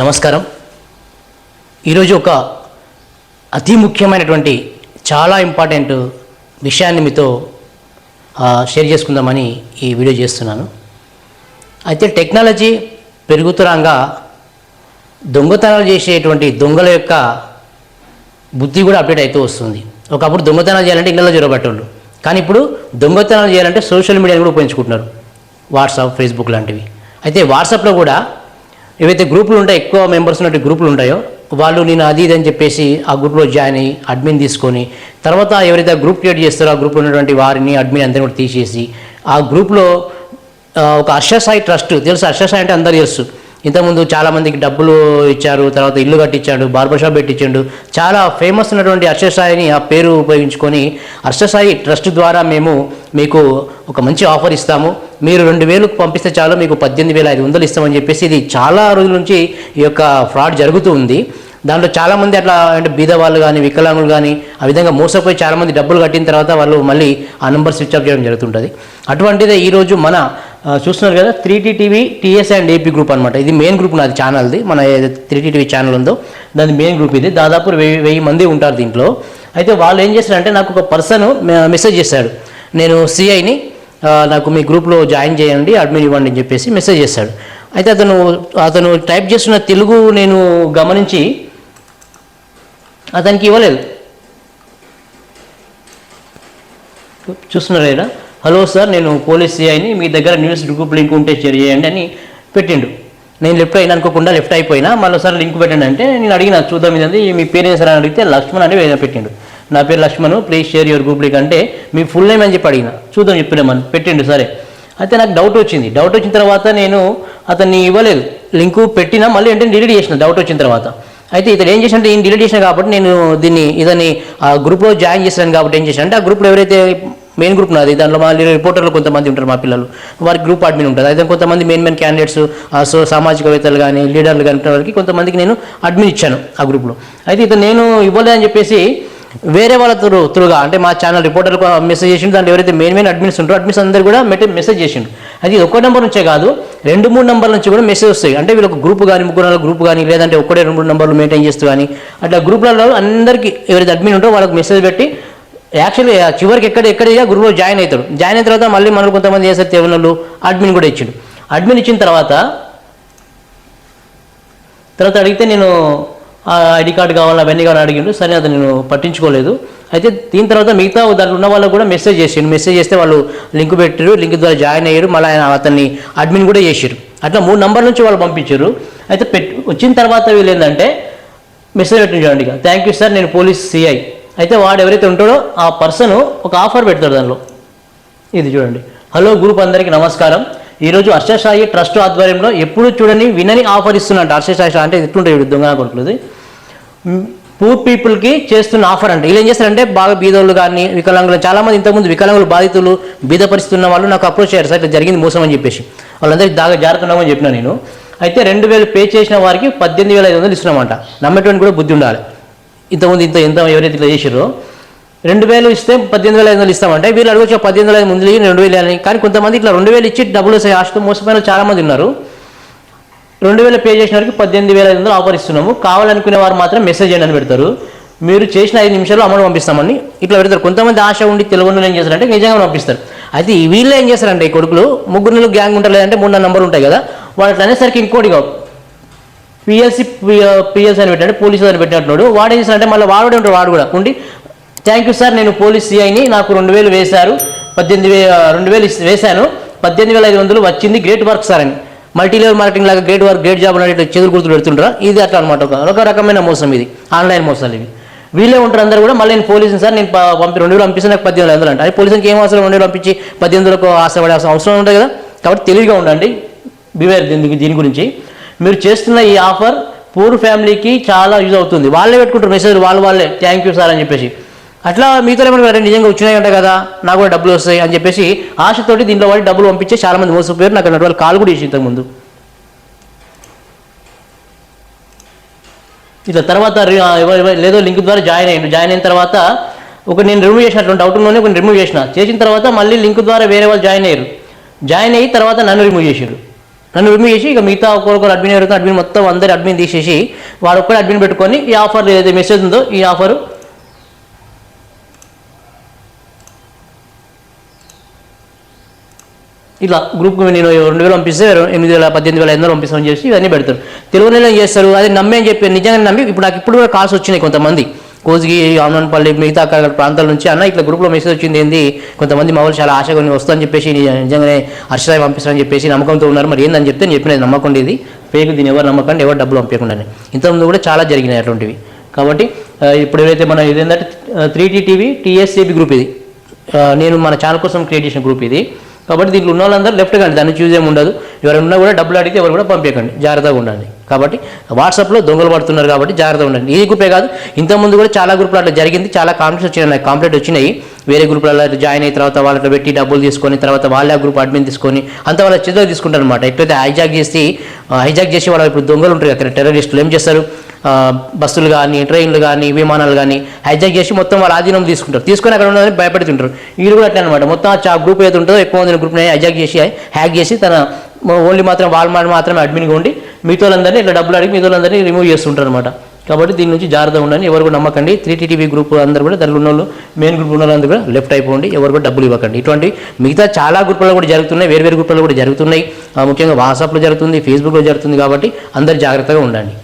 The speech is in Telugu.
నమస్కారం. ఈరోజు ఒక అతి ముఖ్యమైనటువంటి చాలా ఇంపార్టెంట్ విషయాన్ని మీతో షేర్ చేసుకుందామని ఈ వీడియో చేస్తున్నాను. అయితే టెక్నాలజీ పెరుగుతురంగా దొంగతనాలు చేసేటువంటి దొంగల యొక్క బుద్ధి కూడా అప్డేట్ అవుతూ వస్తుంది. ఒకప్పుడు దొంగతనాలు చేయాలంటే ఇళ్ళలో జొరబట్టేవాళ్ళు కానీ ఇప్పుడు దొంగతనాలు చేయాలంటే సోషల్ మీడియాని కూడా ఉపయోగించుకుంటున్నారు. వాట్సాప్ ఫేస్బుక్ లాంటివి. అయితే వాట్సాప్లో కూడా ఏవైతే గ్రూపులు ఉంటాయో ఎక్కువ మెంబర్స్ ఉన్నట్టు గ్రూపులు ఉంటాయో వాళ్ళు నేను అది ఇది అని చెప్పేసి ఆ గ్రూప్లో జాయిన్ అయ్యి అడ్మిన్ తీసుకొని తర్వాత ఎవరైతే గ్రూప్ క్రియేట్ చేస్తారో ఆ గ్రూప్లో ఉన్నటువంటి వారిని అడ్మిన్ అందరిని కూడా తీసేసి ఆ గ్రూప్లో ఒక అర్షసాయి ట్రస్ట్ తెలుసు? అర్షసాయి అంటే అందరు తెలుసు. ఇంతకుముందు చాలామందికి డబ్బులు ఇచ్చారు తర్వాత ఇల్లు కట్టించాడు బార్బర్ షాప్ పెట్టించాడు. చాలా ఫేమస్ ఉన్నటువంటి అర్షసాయిని ఆ పేరు ఉపయోగించుకొని అర్షసాయి ట్రస్ట్ ద్వారా మేము మీకు ఒక మంచి ఆఫర్ ఇస్తాము. మీరు రెండు వేలకు పంపిస్తే చాలు మీకు పద్దెనిమిది వేల ఐదు వందలు ఇస్తామని చెప్పేసి ఇది చాలా రోజుల నుంచి ఈ యొక్క ఫ్రాడ్ జరుగుతూ ఉంది. దాంట్లో చాలామంది అట్లా అంటే బీద వాళ్ళు కానీ వికలాంగులు కానీ ఆ విధంగా మోసపోయి చాలామంది డబ్బులు కట్టిన తర్వాత వాళ్ళు మళ్ళీ ఆ నెంబర్ స్విచ్ ఆఫ్ చేయడం జరుగుతుంటుంది. అటువంటిదే ఈరోజు మన చూస్తున్నారు కదా three T TV TS and AP group అనమాట ఇది మెయిన్ గ్రూప్ నాది ఛానల్ది మన త్రీ టీ టీవీ ఛానల్ ఉందో దాని మెయిన్ గ్రూప్ ఇది. దాదాపు వెయ్యి వెయ్యి మంది ఉంటారు దీంట్లో. అయితే వాళ్ళు ఏం చేస్తారంటే నాకు ఒక పర్సన్ మెసేజ్ చేశాడు నేను సిఐని నాకు మీ గ్రూప్లో జాయిన్ చేయండి అడ్మిన్ ఇవ్వండి అని చెప్పేసి మెసేజ్ చేశాడు అయితే అతను అతను టైప్ చేస్తున్న తెలుగు నేను గమనించి అతనికి ఇవ్వలేదు. చూస్తున్నారు కదా హలో సార్ నేను పోలీస్ సిఐని మీ దగ్గర న్యూస్ గ్రూప్ లింక్ ఉంటే షేర్ చేయండి అని పెట్టిండు. నేను లెఫ్ట్ అయినా అనుకోకుండా లెఫ్ట్ అయిపోయినా మళ్ళీ సార్ లింక్ పెట్టండి అంటే నేను అడిగిన చూద్దాం ఇదండి మీ పేరు ఏం సార్ అని అడిగితే లక్ష్మణ్ అని పెట్టిండు. నా పేరు Lakshman please share your group link అంటే మీ ఫుల్ నేమ్ అని చెప్పి అడిగిన. చూద్దాం చెప్పినామని పెట్టిండు సరే. అయితే నాకు డౌట్ వచ్చింది. డౌట్ వచ్చిన తర్వాత నేను అతన్ని ఇవ్వలేదు. లింకు పెట్టినా మళ్ళీ అంటే డిలీట్ చేసిన డౌట్ వచ్చిన తర్వాత. అయితే ఇతను ఏం చేసినట్టే ఈయన డిలీట్ చేసిన కాబట్టి నేను దీన్ని ఇతన్ని ఆ గ్రూప్లో జాయిన్ చేశాను కాబట్టి ఏం చేశాను అంటే ఆ గ్రూప్లో ఎవరైతే మెయిన్ గ్రూప్ నాది. దాంట్లో మా రిపోర్టర్లు కొంతమంది ఉంటారు మా పిల్లలు. వారి గ్రూప్ అడ్మిన్ ఉంటుంది. అయితే కొంతమంది మెయిన్ మెయిన్ క్యాండిడేట్స్ సో సామాజికవేత్తలు కానీ లీడర్లు కానీ వారికి కొంతమందికి నేను అడ్మిన్ ఇచ్చాను ఆ గ్రూప్లో అయితే ఇతను నేను ఇవ్వలేదని చెప్పేసి వేరే వాళ్ళ త్రూ త్రూగా అంటే మా ఛానల్ రిపోర్టర్లకు మెసేజ్ చేసిండు. దాంట్లో ఎవరైతే మెయిన్ మెయిన్ అడ్మిన్స్ ఉంటారో అడ్మిన్స్ అందరు కూడా మెటే మెసేజ్ చేసిండు. అది ఇది ఒక్కో నెంబర్ నుంచే కాదు రెండు మూడు నెంబర్ల నుంచి కూడా మెసేజ్ వస్తాయి. అంటే వీళ్ళకి గ్రూప్ కానీ ముగ్గురు నాలుగు గ్రూప్ కానీ లేదంటే ఒక్కడే రెండు మూడు నెంబర్లు మెయింటైన్ చేస్తూ కానీ అట్లా గ్రూప్లలో అందరికీ ఎవరైతే అడ్మిన్ ఉంటారో వాళ్ళకి మెసేజ్ పెట్టి యాక్చువల్లీ చివరికి ఎక్కడ ఎక్కడ గురువులో జాయిన్ అవుతాడు. జాయిన్ అయిన తర్వాత మళ్ళీ మనకు కొంతమంది చేసే తెవనలు అడ్మిన్ కూడా ఇచ్చిండు. అడ్మిన్ ఇచ్చిన తర్వాత తర్వాత అడిగితే నేను ఆ ఐడి కార్డు కావాలి అవన్నీ కావాలని అడిగిండు. సరే అది నేను పట్టించుకోలేదు. అయితే దీని తర్వాత మిగతా దాంట్లో ఉన్న వాళ్ళకు కూడా మెసేజ్ చేసిండు. మెసేజ్ చేస్తే వాళ్ళు లింక్ పెట్టారు లింక్ ద్వారా జాయిన్ అయ్యారు. మళ్ళీ ఆయన అతన్ని అడ్మిన్ కూడా చేసారు అట్లా మూడు నంబర్ నుంచి వాళ్ళు పంపించారు అయితే పెట్ వచ్చిన తర్వాత వీళ్ళు ఏంటంటే మెసేజ్ పెట్టించండి చూడండి ఇక. థ్యాంక్ యూ సార్ నేను పోలీస్ సిఐ అయితే వాడు ఎవరైతే ఉంటాడో ఆ పర్సన్ ఒక ఆఫర్ పెడతాడు దానిలో. ఇది చూడండి. హలో గ్రూప్ అందరికీ నమస్కారం. ఈరోజు హర్షసాయి ట్రస్ట్ ఆధ్వర్యంలో ఎప్పుడు చూడని వినని ఆఫర్ ఇస్తున్నట్టు హర్షసాయి అంటే ఎట్లుంటాయి దొంగ కొడుకులది. పూర్ పీపుల్కి చేస్తున్న ఆఫర్ అంటే. వీళ్ళు ఏం చేస్తారంటే బాగా బీదోళ్ళు కానీ వికలాంగులు చాలామంది ఇంతకుముందు వికలాంగులు బాధితులు బీద వాళ్ళు నాకు అప్రోచ్ అయ్యారు. సార్ ఇట్లా జరిగింది మోసం అని చెప్పేసి. వాళ్ళందరికీ దాగా జారుతున్నామని చెప్పిన నేను. అయితే రెండు వేలు పే చేసిన వారికి పద్దెనిమిది వేల ఐదు వందలు ఇస్తున్నామంట. నమ్మేటువంటి కూడా బుద్ధి ఉండాలి. ఇంతకుముందు ఇంత ఎంత ఎవరైతే ఇట్లా చేసారో రెండు వేలు ఇస్తే పద్దెనిమిది వేల ఐదు వందలు ఇస్తామంటే వీళ్ళు అడగొచ్చు పద్దెనిమిది వేల ఐదు ముందు లేదు రెండు వేలు అని కానీ కొంతమంది ఇట్లా రెండు వేలు ఇచ్చి డబ్బులు వస్తాయి. ఆస్తు మోసపోయిన చాలామంది చాలా మంది ఉన్నారు. రెండు వేలు పే చేసిన వారికి పద్దెనిమిది వేల ఐదు వందలు ఆఫర్ ఇస్తున్నాము. కావాలనుకునే వారు మాత్రం మెసేజ్ చేయండి అని పెడతారు. మీరు చేసిన ఐదు నిమిషాలు అమౌంట్ పంపిస్తామని ఇట్లా పెడతారు. కొంతమంది ఆశ ఉండి తెలియని ఏం చేస్తారంటే నిజంగా పంపిస్తారు. అయితే వీళ్ళు ఏం చేస్తారంటే ఈ కొడుకులు ముగ్గురు గ్యాంగ్ ఉంటారు లేదంటే మూడు నెంబర్ ఉంటాయి కదా వాళ్ళు అట్లా అనేసరికి ఇంకోటి పిఎల్సి పిఎల్సి అని పెట్టాడు పోలీసు అని పెట్టినట్టున్నాడు వాడు ఏం చేస్తాడంటే మళ్ళీ వాడు ఉంటాడు వాడు కూడా ఉండి థ్యాంక్ యూ సార్ నేను పోలీస్ సిఐని నాకు రెండు వేలు వేశారు. పద్దెనిమిది వే రెండు వేలు వేశాను. పద్దెనిమిది వేల ఐదు వందలు వచ్చింది గ్రేట్ వర్క్ సార్ అని. మల్టీ లెవెల్ మార్కెటింగ్ లాగా గ్రేట్ వర్క్ గ్రేట్ జాబ్ అనేది చెదురు గుర్తులు పెడుతుంటారా ఇది అట్లా అనమాట ఒక రకమైన మోసం ఇది. ఆన్లైన్ మోసాలు ఇవి. వీళ్ళే ఉంటారు అందరూ కూడా మళ్ళీ నేను పోలీసుని సార్ నేను పంపి రెండు వేలు పంపిస్తే నాకు పద్దెనిమిది వందలు అంటే. అది ఏం అవసరం? రెండు వేలు పంపించి పద్దెనిమిది వందలకు ఆశపడే అవసరం అవసరం ఉంటుంది కదా? కాబట్టి తెలివిగా ఉండండి. బివేర్ దీని దీని గురించి. మీరు చేస్తున్న ఈ ఆఫర్ పూర్ ఫ్యామిలీకి చాలా యూజ్ అవుతుంది. వాళ్ళే పెట్టుకుంటారు మెసేజ్ వాళ్ళు వాళ్ళే. థ్యాంక్ యూ సార్ అని చెప్పేసి. అట్లా మీతో ఏమన్నా నిజంగా వచ్చినాయి అంట కదా నాకు కూడా డబ్బులు వస్తాయి అని చెప్పేసి ఆశతోటి దీంట్లో వాళ్ళు డబ్బులు పంపించే చాలామంది మోసపోయారు నాకు అన్నట్టు వాళ్ళు కాల్ కూడా చేసి ఇంతకుముందు. ఇట్లా తర్వాత రి- లేదో లింక్ ద్వారా జాయిన్ అయ్యాను జాయిన్ అయిన తర్వాత ఒక నేను రిమూవ్ చేసినటువంటి డౌట్లోనే కొన్ని రిమూవ్ చేసిన. చేసిన తర్వాత మళ్ళీ లింక్ ద్వారా వేరే వాళ్ళు జాయిన్ అయ్యారు. జాయిన్ అయ్యి తర్వాత నన్ను రిమూవ్ చేశారు నన్ను రిమూవ్ చేసి ఇక మిగతా ఒక్కొక్కరు అడ్మిన్ ఎవరైతే అడ్మిన్ మొత్తం అందరి అడ్మిన్ తీసేసి వాడు ఒక్కడే అడ్మిన్ పెట్టుకొని ఈ ఆఫర్ ఏదైతే మెసేజ్ ఉందో ఈ ఆఫర్ ఇలా గ్రూప్ నేను రెండు వేలు పంపిస్తే ఎనిమిది వేల పద్దెనిమిది వేల ఐదు వందలు పంపిస్తామని చెప్పి ఇవన్నీ పెడతారు. తెలుగు నెల చేస్తారు? అది నమ్మే అని చెప్పి నిజంగా నమ్మి ఇప్పుడు నాకు ఇప్పుడు కూడా కాల్స్ వచ్చినాయి కొంతమంది. కోజిగి ఆమనపల్లి మిగతా అక్కడ ప్రాంతాల నుంచి అన్న ఇట్లా గ్రూప్లో మెసేజ్ వచ్చింది ఏంది? కొంతమంది మా చాలా ఆశగా ఉంది వస్తుందని చెప్పేసి నిజంగానే హర్షరాయ్ పంపిస్తారని చెప్పేసి నమ్మకంతో ఉన్నారు. మరి ఏందని చెప్తే నేను చెప్పినది నమ్మకండి ఇది ఫేక్ దీని ఎవరు నమ్మకండి ఎవరు డబ్బులు పంపించకుండా ఇంతకుముందు కూడా చాలా జరిగినాయి అటువంటివి. కాబట్టి ఇప్పుడు ఏదైతే మన ఇదేంటంటే three T TV TS AP group ఇది. నేను మన ఛానల్ కోసం క్రియేట్ చేసిన గ్రూప్ ఇది. కాబట్టి దీంట్లో ఉన్న వాళ్ళందరూ లెఫ్ట్ కానీ దాన్ని చూసేమి ఉండదు. ఎవరైనా ఉన్నా కూడా డబ్బులు అడిగితే ఎవరు కూడా పంపించకండి జాగ్రత్తగా ఉండండి. కాబట్టి వాట్సాప్లో దొంగలు పడుతున్నారు కాబట్టి జాగ్రత్తగా ఉండండి. ఈ గ్రూపే కాదు. ఇంతకుముందు కూడా చాలా గ్రూపులు అట్లా జరిగింది. చాలా కాంప్లైంట్స్ వచ్చినాయి. కాంప్లైంట్ వచ్చినాయి. వేరే గ్రూపులలో జాయిన్ అయిన తర్వాత వాళ్ళతో పెట్టి డబ్బులు తీసుకొని తర్వాత వాళ్ళే గ్రూప్ అడ్మిన్ తీసుకొని అంత వాళ్ళ చేతిలో తీసుకుంటారు అనమాట ఎట్లయితే హైజాక్ చేసి హైజాక్ చేసి వాళ్ళు ఇప్పుడు దొంగలు ఉంటారు కదా టెర్రరిస్టులు ఏం చేస్తారు? బస్సులు కానీ ట్రైన్లు కానీ విమానాలు కానీ హైజాక్ చేసి మొత్తం వాళ్ళ ఆధీనం తీసుకుంటారు. తీసుకొని అక్కడ ఉన్నదని భయపడుతుంటారు. వీళ్ళు కూడా అట్లా అనమాట మొత్తం ఆ గ్రూప్ ఏది ఉంటుందో ఎక్కువ మంది గ్రూప్ని హైజాక్ చేసి హ్యాక్ చేసి తన ఓన్లీ మాత్రం వాళ్ళ మాట మాత్రమే అడ్మిన్గా ఉండి మిగతా వాళ్ళందరినీ ఇట్లా డబ్బులు అడిగి మిగతా వాళ్ళందరినీ రిమూవ్ చేస్తుంటారు అనమాట కాబట్టి దీని నుంచి జాగ్రత్తగా ఉండండి. ఎవరు కూడా నమ్మకండి. త్రీ టీటీవీ గ్రూప్ అందరూ కూడా దాంట్లో ఉన్న వాళ్ళు మెయిన్ గ్రూప్ ఉన్న వాళ్ళందరూ కూడా లెఫ్ట్ అయిపోండి ఎవరు కూడా డబ్బులు ఇవ్వకండి. ఇటువంటి మిగతా చాలా గ్రూపుల్లో కూడా జరుగుతున్నాయి. వేరు వేరు గ్రూపుల్లో కూడా జరుగుతున్నాయి. ముఖ్యంగా వాట్సాప్లో జరుగుతుంది ఫేస్బుక్లో జరుగుతుంది కాబట్టి అందరు జాగ్రత్తగా ఉండండి.